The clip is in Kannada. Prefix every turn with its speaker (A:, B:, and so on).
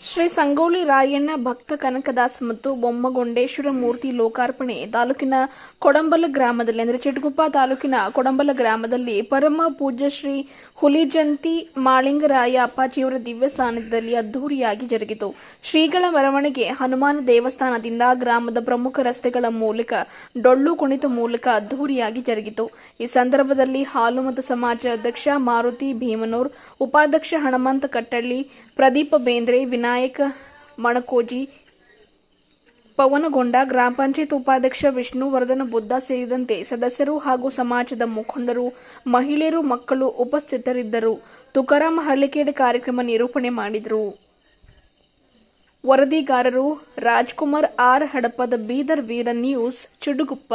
A: ಶ್ರೀ ಸಂಗೋಳಿ ರಾಯಣ್ಣ, ಭಕ್ತ ಕನಕದಾಸ್ ಮತ್ತು ಬೊಮ್ಮಗೊಂಡೇಶ್ವರ ಮೂರ್ತಿ ಲೋಕಾರ್ಪಣೆ ತಾಲೂಕಿನ ಕೊಡಂಬಲ ಗ್ರಾಮದಲ್ಲಿ, ಅಂದರೆ ಚಿಟಗುಪ್ಪ ತಾಲೂಕಿನ ಕೊಡಂಬಲ ಗ್ರಾಮದಲ್ಲಿ ಪರಮ ಪೂಜ್ಯ ಶ್ರೀ ಹುಲಿಜಂತಿ ಮಾಳಿಂಗರಾಯ ಅಪ್ಪಾಜಿಯವರ ದಿವ್ಯ ಸಾನ್ನಿಧ್ಯದಲ್ಲಿ ಅದ್ಧೂರಿಯಾಗಿ ಜರುಗಿತು. ಶ್ರೀಗಳ ಮೆರವಣಿಗೆ ಹನುಮಾನ ದೇವಸ್ಥಾನದಿಂದ ಗ್ರಾಮದ ಪ್ರಮುಖ ರಸ್ತೆಗಳ ಮೂಲಕ, ಡೊಳ್ಳು ಕುಣಿತ ಮೂಲಕ ಅದ್ಧೂರಿಯಾಗಿ ಜರುಗಿತು. ಈ ಸಂದರ್ಭದಲ್ಲಿ ಹಾಲುಮತ ಸಮಾಜ ಅಧ್ಯಕ್ಷ ಮಾರುತಿ ಭೀಮನೂರ್, ಉಪಾಧ್ಯಕ್ಷ ಹನುಮಂತ ಕಟ್ಟಳ್ಳಿ, ಪ್ರದೀಪ ಬೇಂದ್ರೆ ವಿನಾಯಕ ಮಣಕೋಜಿ ಪವನಗೊಂಡ ಗ್ರಾಮ ಪಂಚಾಯತ್ ಉಪಾಧ್ಯಕ್ಷ ವಿಷ್ಣುವರ್ಧನ ಬುದ್ಧ ಸೇರಿದಂತೆ ಸದಸ್ಯರು ಹಾಗೂ ಸಮಾಜದ ಮುಖಂಡರು, ಮಹಿಳೆಯರು, ಮಕ್ಕಳು ಉಪಸ್ಥಿತರಿದ್ದರು. ತುಕಾರಾಮ್ ಹಳ್ಳಿಕೇಡ್ ಕಾರ್ಯಕ್ರಮ ನಿರೂಪಣೆ ಮಾಡಿದರು. ವರದಿಗಾರರು ರಾಜ್ಕುಮಾರ್ ಆರ್ ಹಡಪದ ಬೀದರ್ ವೀರ ನ್ಯೂಸ್, ಚುಡುಗುಪ್ಪ.